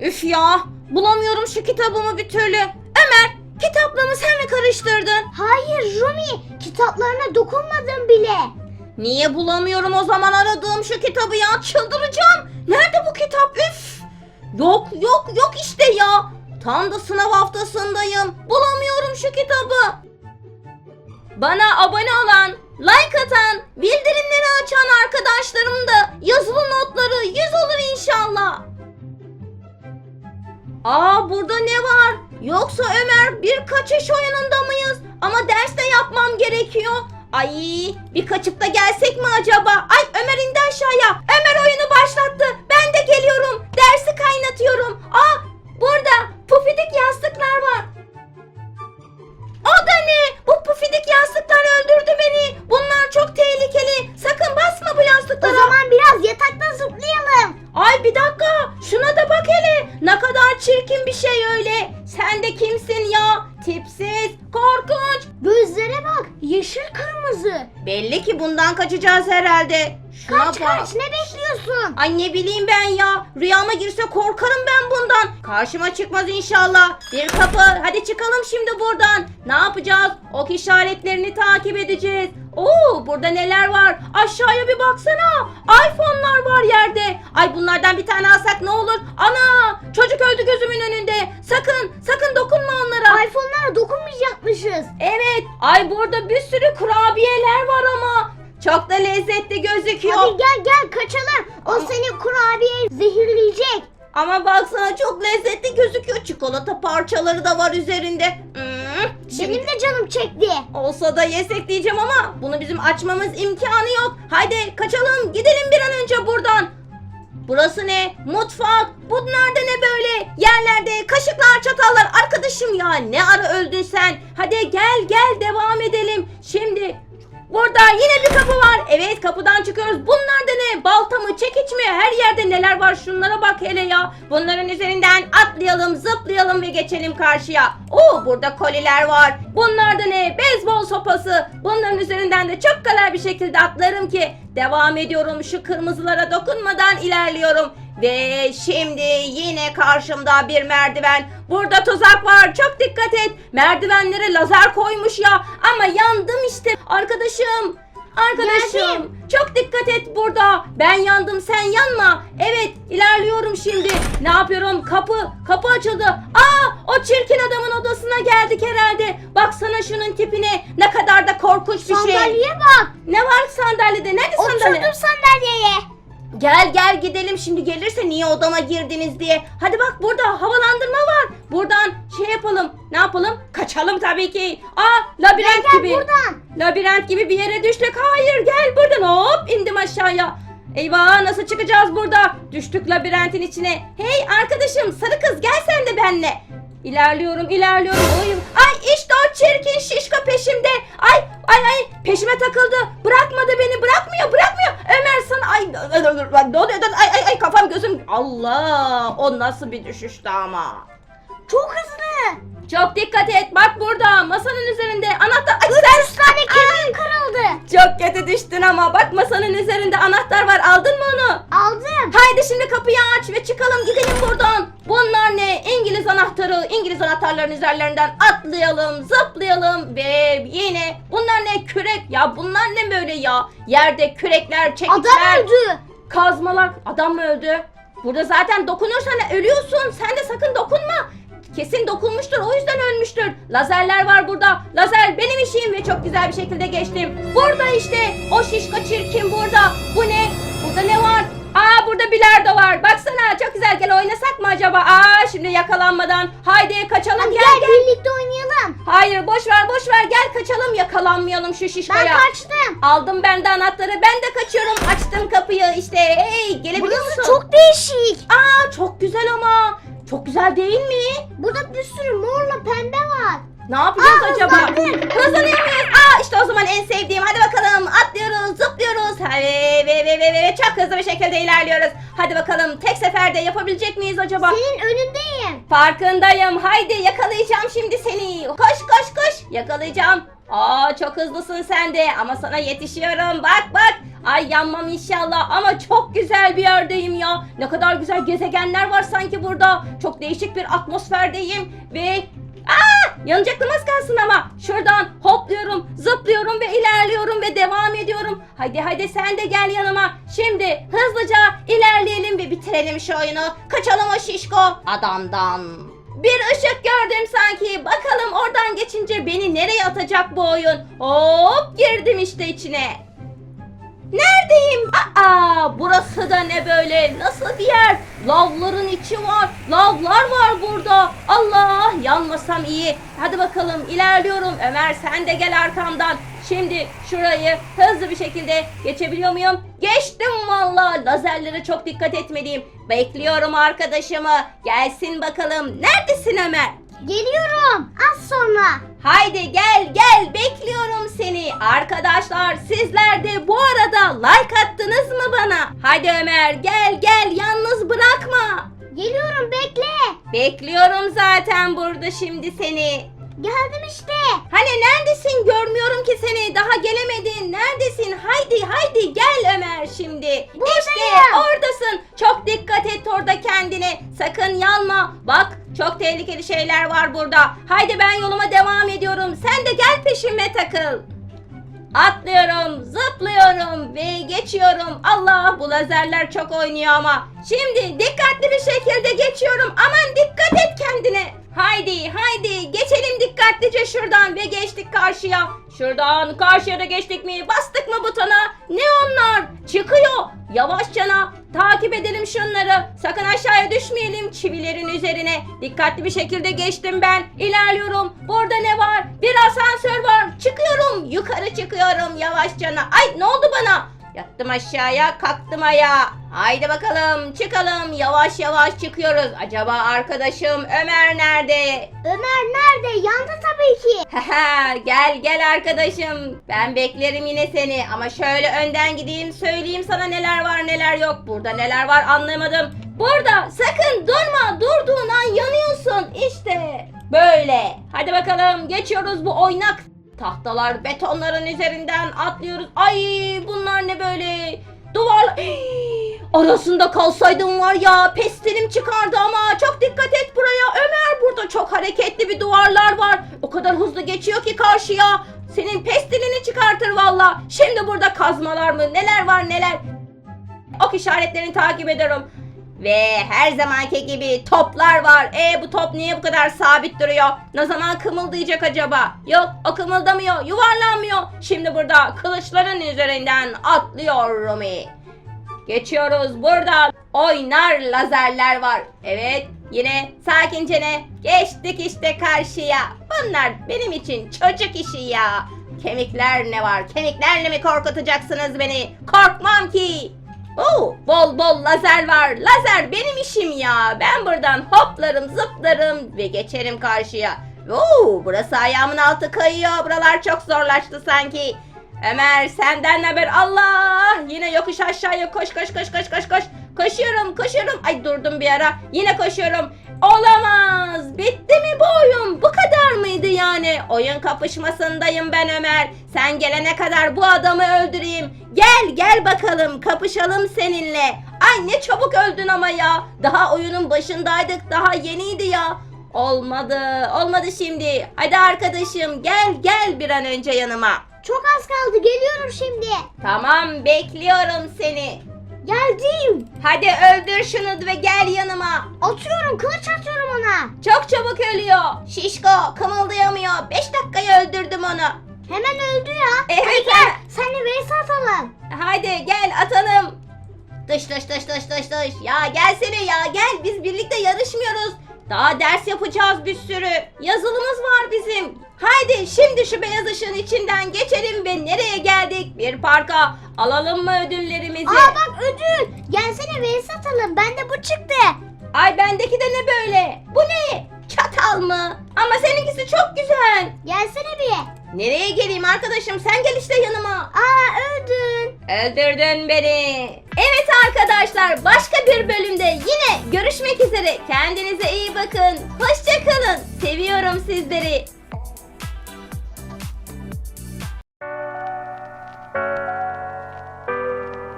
Üf ya bulamıyorum şu kitabımı bir türlü. Ömer kitaplığımı sen mi karıştırdın? Hayır Rumi kitaplarına dokunmadım bile. Niye bulamıyorum o zaman aradığım şu kitabı ya çıldıracağım. Nerede bu kitap üf. Yok yok yok işte ya. Tam da sınav haftasındayım. Bulamıyorum şu kitabı. Bana abone olan, like atan, bildirimleri açan arkadaşlarım da yazılı notları 100 olur inşallah. Aa burada ne var? Yoksa Ömer bir kaçış oyununda mıyız? Ama derste yapmam gerekiyor. Ay bir kaçıp da gelsek mi acaba? Ay Ömer indi aşağıya. Kaçacağız herhalde. Şuna Kaç bak. kaç ne bekliyorsun? Ay ne bileyim ben ya. Rüyama girse korkarım ben bundan. Karşıma çıkmaz inşallah. Bir kapı. Hadi çıkalım şimdi buradan. Ne yapacağız? Ok işaretlerini takip edeceğiz. Oo burada neler var? Aşağıya bir baksana. iPhone'lar var yerde. Ay bunlardan bir tane alsak ne olur? Ana! Çocuk öldü gözümün önünde. Sakın sakın dokunma onlara. iPhone'lara dokunmayacakmışız. evet. Ay burada bir sürü kurabiyeler var ama çok da lezzetli gözüküyor Hadi gel gel kaçalım. O Ama- seni kurabiye zehirleyecek. Ama baksana çok lezzetli gözüküyor. Çikolata parçaları da var üzerinde. Hmm, şimdi Benim de canım çekti. olsa da yesek diyeceğim ama bunu bizim açmamız imkanı yok. Haydi kaçalım gidelim bir an önce buradan. Burası ne? Mutfak. Bunlar da ne böyle? Yerlerde kaşıklar, çatallar. Arkadaşım ya ne ara öldün sen? Hadi gel gel devam edelim. Şimdi Burada yine bir kapı var. Evet kapıdan çıkıyoruz. Bunlar da ne? Balta mı? Çekiç mi? Her yerde neler var? Şunlara bak hele ya. Bunların üzerinden atlayalım, zıplayalım ve geçelim karşıya. Oo burada koliler var. Bunlar da ne? Beyzbol sopası. Bunların üzerinden de çok kolay bir şekilde atlarım ki. Devam ediyorum. Şu kırmızılara dokunmadan ilerliyorum. Ve şimdi yine karşımda bir merdiven. Burada tuzak var. Çok dikkat et. Merdivenlere lazer koymuş ya. Ama yandım işte. Arkadaşım. Arkadaşım. Geldim. Çok dikkat et burada. Ben yandım sen yanma. Evet ilerliyorum şimdi. Ne yapıyorum? Kapı. Kapı açıldı. Aa o çirkin adamın odasına geldik herhalde. Baksana şunun tipine. Ne kadar da korkunç bir şey. Sandalyeye bak. Ne var sandalyede? Nerede sandalye? Oturdum sandalyeye. Gel gel gidelim şimdi gelirse niye odama girdiniz diye. Hadi bak burada havalandırma var. Buradan şey yapalım. Ne yapalım? Kaçalım tabii ki. Aa labirent Gel gel gibi. buradan. Labirent gibi bir yere düştük. Hayır gel buradan hop indim aşağıya. Eyvah nasıl çıkacağız burada? Düştük labirentin içine. Hey arkadaşım sarı kız gel sen de benle. İlerliyorum ilerliyorum. Oy. Ay işte o çirkin şişko peşimde. Ay ay ay peşime takıldı. Bırakmadı beni bırakmıyor bırakmıyor. Ömer sana ay ne oluyor? Ay ay ay kafam gözüm. Allah o nasıl bir düşüştü ama. Çok hızlı. Çok dikkat et bak burada masanın üzerinde anahtar. Ay sen Üç tane kemiğim kırıldı. çok kötü düştün ama bak masanın üzerinde anahtar var aldın mı onu? Aldım. Haydi şimdi kapıyı aç ve çıkalım gidelim buradan. Bunlar ne? İngiliz anahtarı. İngiliz anahtarların üzerlerinden atlayalım, zıplayalım ve yine bunlar ne? Kürek. Ya bunlar ne böyle ya? Yerde kürekler, çekiçler, Adam öldü. Kazmalar. Adam mı öldü? Burada zaten dokunursan ölüyorsun. Sen de sakın dokunma. Kesin dokunmuştur o yüzden ölmüştür. Lazerler var burada. Lazer benim işim ve çok güzel bir şekilde geçtim. Burada işte o şişko çirkin burada. Bu ne? Burada ne var? Aa burada bilardo var. Baksana çok güzel gel oynasak mı acaba? Aa şimdi yakalanmadan. Haydi kaçalım Hadi gel gel, birlikte oynayalım. Hayır boş ver boş ver gel kaçalım yakalanmayalım şu şişkoya. Ben kaçtım. Aldım ben de anahtarı. Ben de kaçıyorum. Açtım kapıyı işte. Hey gelebiliyor Burası musun? çok değişik. Aa çok güzel ama. Çok güzel değil mi? Burada bir sürü morla pembe var. Ne yapacağız Aa, acaba? hızlandık. Hızlanıyor muyuz? Aa işte o zaman en sevdiğim. Hadi bakalım atlıyoruz, zıplıyoruz. Ha, Ve ve ve ve ve çok hızlı bir şekilde ilerliyoruz. Hadi bakalım tek seferde yapabilecek miyiz acaba? Senin önündeyim. Farkındayım. Haydi yakalayacağım şimdi seni. Koş koş koş. Yakalayacağım. Aa çok hızlısın sen de ama sana yetişiyorum. Bak bak. Ay yanmam inşallah ama çok güzel bir yerdeyim ya. Ne kadar güzel gezegenler var sanki burada. Çok değişik bir atmosferdeyim ve yanacaktım az kalsın ama. Şuradan hopluyorum, zıplıyorum ve ilerliyorum ve devam ediyorum. Hadi hadi sen de gel yanıma. Şimdi hızlıca ilerleyelim ve bitirelim şu oyunu. Kaçalım o şişko adamdan. Bir ışık gördüm sanki. Bakalım oradan geçince beni nereye atacak bu oyun? Hop girdim işte içine. Neredeyim? Aa, burası da ne böyle? Nasıl bir yer? Lavların içi var. Lavlar var burada. Allah, yanmasam iyi. Hadi bakalım ilerliyorum. Ömer sen de gel arkamdan. Şimdi şurayı hızlı bir şekilde geçebiliyor muyum? Geçtim valla. Lazerlere çok dikkat etmeliyim. Bekliyorum arkadaşımı. Gelsin bakalım. Neredesin Ömer? Geliyorum. Az sonra. Haydi gel gel bekliyorum seni. Arkadaşlar sizler de bu arada like attınız mı bana? Haydi Ömer gel gel yalnız bırakma. Geliyorum bekle. Bekliyorum zaten burada şimdi seni. Geldim işte. Hani neredesin görmüyorum ki seni daha gelemedin. Neredesin? Haydi haydi gel Ömer şimdi. Buradayım. İşte oradasın. Çok dikkat et orada kendine. Sakın yanma. Bak çok tehlikeli şeyler var burada. Haydi ben yoluma devam ediyorum. Sen de gel peşime takıl. Atlıyorum, zıplıyorum ve geçiyorum. Allah bu lazerler çok oynuyor ama. Şimdi dikkatli bir şekilde geçiyorum. Aman dikkat et kendine. Haydi haydi geçelim dikkatlice şuradan ve geçtik karşıya. Şuradan karşıya da geçtik mi? Bastık mı butona? Ne onlar? Çıkıyor. Yavaşçana takip edelim şunları. Sakın aşağıya düşmeyelim çivilerin üzerine. Dikkatli bir şekilde geçtim ben. İlerliyorum. Burada ne var? Bir asansör var. Çıkıyorum. Yukarı çıkıyorum yavaşçana. Ay ne oldu bana? Yattım aşağıya, kalktım ayağa. Haydi bakalım, çıkalım. Yavaş yavaş çıkıyoruz. Acaba arkadaşım Ömer nerede? Ömer nerede? Yandı tabii ki. Gel gel arkadaşım. Ben beklerim yine seni. Ama şöyle önden gideyim, söyleyeyim sana neler var neler yok. Burada neler var anlamadım. Burada sakın durma. Durduğun an yanıyorsun. İşte böyle. Hadi bakalım geçiyoruz bu oynak tahtalar betonların üzerinden atlıyoruz. Ay bunlar ne böyle? Duvar Hii, arasında kalsaydım var ya pestilim çıkardı ama çok dikkat et buraya Ömer burada çok hareketli bir duvarlar var o kadar hızlı geçiyor ki karşıya senin pestilini çıkartır valla şimdi burada kazmalar mı neler var neler ok işaretlerini takip ederim ve her zamanki gibi toplar var. E bu top niye bu kadar sabit duruyor? Ne zaman kımıldayacak acaba? Yok o kımıldamıyor, yuvarlanmıyor. Şimdi burada kılıçların üzerinden atlıyor Rumi. Geçiyoruz burada oynar lazerler var. Evet yine sakince ne? Geçtik işte karşıya. Bunlar benim için çocuk işi ya. Kemikler ne var? Kemiklerle mi korkutacaksınız beni? Korkmam ki. Oo, bol bol lazer var. Lazer benim işim ya. Ben buradan hoplarım, zıplarım ve geçerim karşıya. Oo, burası ayağımın altı kayıyor. Buralar çok zorlaştı sanki. Ömer senden haber? Allah! Yine yokuş aşağıya koş koş koş koş koş koş. Koşuyorum koşuyorum. Ay durdum bir ara. Yine koşuyorum. Olamaz. Bitti mi bu oyun? Bu kadar mıydı yani? Oyun kapışmasındayım ben Ömer. Sen gelene kadar bu adamı öldüreyim. Gel gel bakalım kapışalım seninle. Ay ne çabuk öldün ama ya. Daha oyunun başındaydık. Daha yeniydi ya. Olmadı. Olmadı şimdi. Hadi arkadaşım gel gel bir an önce yanıma. Çok az kaldı. Geliyorum şimdi. Tamam bekliyorum seni. Geldim. Hadi öldür şunu ve gel yanıma. Atıyorum. Kılıç atıyorum ona. Çok çabuk ölüyor. Şişko kımıldayamıyor. 5 dakikaya öldürdüm onu. Hemen öldü ya. Evet, Hadi gel. Senle vs atalım. Hadi gel atalım. Dış dış dış dış dış dış. Ya gelsene ya gel biz birlikte yarışmıyoruz. Daha ders yapacağız bir sürü. Yazılımız var bizim. Haydi şimdi şu beyaz ışığın içinden geçelim ve nereye geldik? Bir parka. Alalım mı ödüllerimizi? Aa bak ödül. Gelsene vs atalım. Bende bu çıktı. Ay bendeki de ne böyle? Bu ne? Çatal mı? Ama seninkisi çok güzel. Gelsene bir. Nereye geleyim arkadaşım? Sen gel işte yanıma. Aa öldün. Öldürdün beni. Evet arkadaşlar başka bir bölümde yine görüşmek üzere. Kendinize iyi bakın. Hoşçakalın. Seviyorum sizleri.